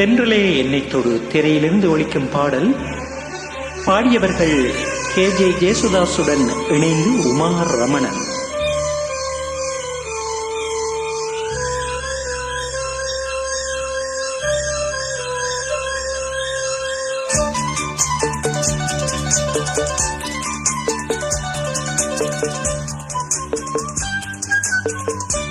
தென்றலே என்னை தொடு. திரையிலிருந்து ஒழிக்கும் பாடல். பாடியவர்கள் கே. ஜே. ஜேசுதாசுடன் இணைந்து உமா ரமணன். கண்ணனை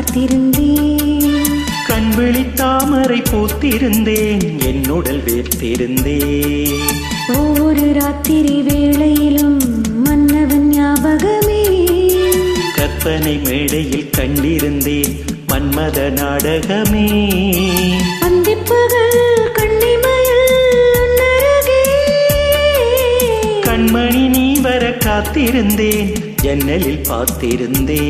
பார்த்திருந்தேன். கண்விழி தாமரை பூத்திருந்தேன். என்னுடல் வேர்த்திருந்தேன். ஒவ்வொரு ராத்திரி வேளையிலும் மன்னவன் ஞாபகமே. கற்பனை மேடையில் கண்டிருந்தேன். மன்மத நாடகமே. உன்னருகே கண்மணி நீ வர காத்திருந்தேன். ஜன்னலில் பார்த்திருந்தேன்.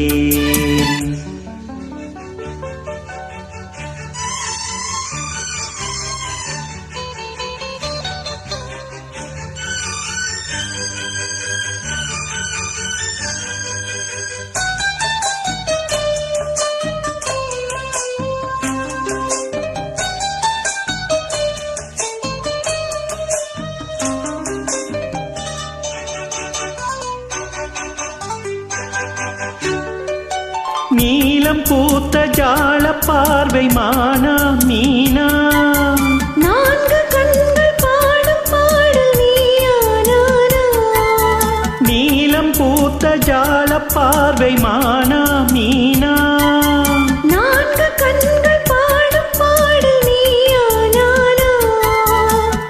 நீலம் பூத்த ஜால பார்வை மானா மீனா. நான்கு கண்கள் பாடும் பாடல் நீலம் பூத்த ஜால பார்வை மானா மீனா. நான்கு கண்கள் பாடும் பாடல்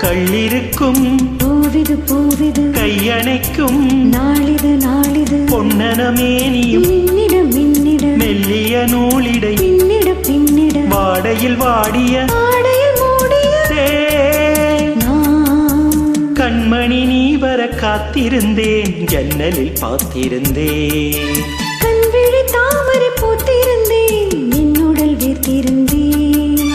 கள்ளிருக்கும் பூவிது பூவிது கையணைக்கும் நாளிது நாளிது மின்னிட மின்னிட மெல்லிய நூலிடை பின்னிட பின்னிட. வாடையில் வாடிய கண்மணி நீ வர காத்திருந்தேன். ஜன்னலில் பார்த்திருந்தேன். கண்விழி தாமரை பூத்திருந்தேன். என்னுடல் வீர்த்திருந்தேன்.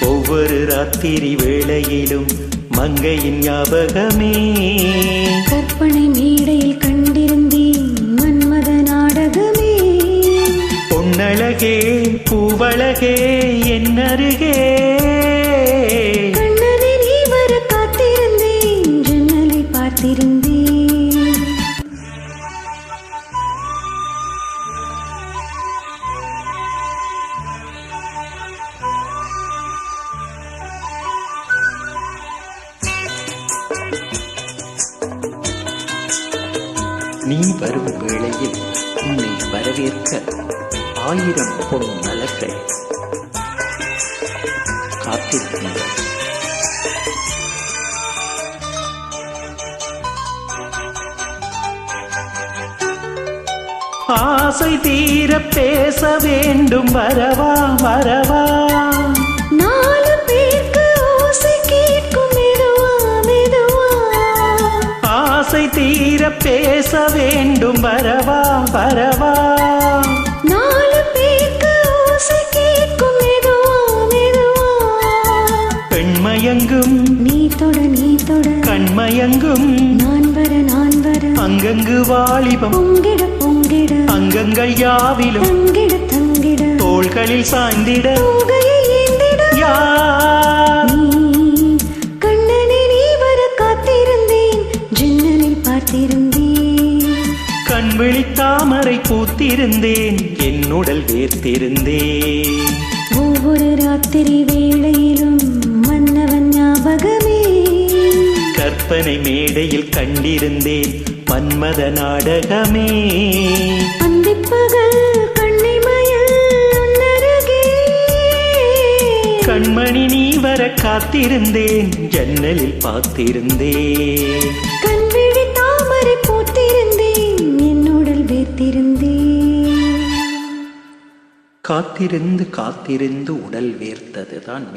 ஒவ்வொரு ராத்திரி வேளையிலும் மங்கையின் ஞாபகமே. என்னருகே கண்ணனை நீ வர காத்திருந்தேன் ஜன்னலை பார்த்திருந்தேன். நீ வரும் வேளையில் உன்னை வரவேற்க ஆயிரம் பொன் மலர்கள் காத்திருக்கின்றன ஆசை தீர பேச வேண்டும். வரவா வரவா. நாலு பேருக்கு ஓசை கேட்கும் மெதுவா மெதுவா. ஆசை தீர பேச வேண்டும். வரவா வரவா. கண்மயங்கும் நான் வர நான் வர அங்கங்கு வாலிபம். பொங்கிட பொங்கிட. அங்கங்கள் யாவிலும். தங்கிட தங்கிட. தோள்களில் சாய்ந்திட. யார்? கண்ணனை நீ வர காத்திருந்தேன். ஜன்னலில் பார்த்திருந்தேன். கண்விழி தாமரை பூத்திருந்தேன். என்னுடல் வேர்த்திருந்தேன். ஒவ்வொரு ராத்திரி வேளையிலும் மன்னவன் ஞாபகமே கற்பனை மேடையில் கண்டிருந்தேன். மன்மத நாடகமே. கண்மணி நீ வர காத்திருந்தேன். ஜன்னலில் பார்த்திருந்தேன். கண்விழி தாமரை பூத்திருந்தேன். என்னுடல் வேர்த்திருந்தேன். காத்திருந்து காத்திருந்து உடல் வேர்த்ததுதான்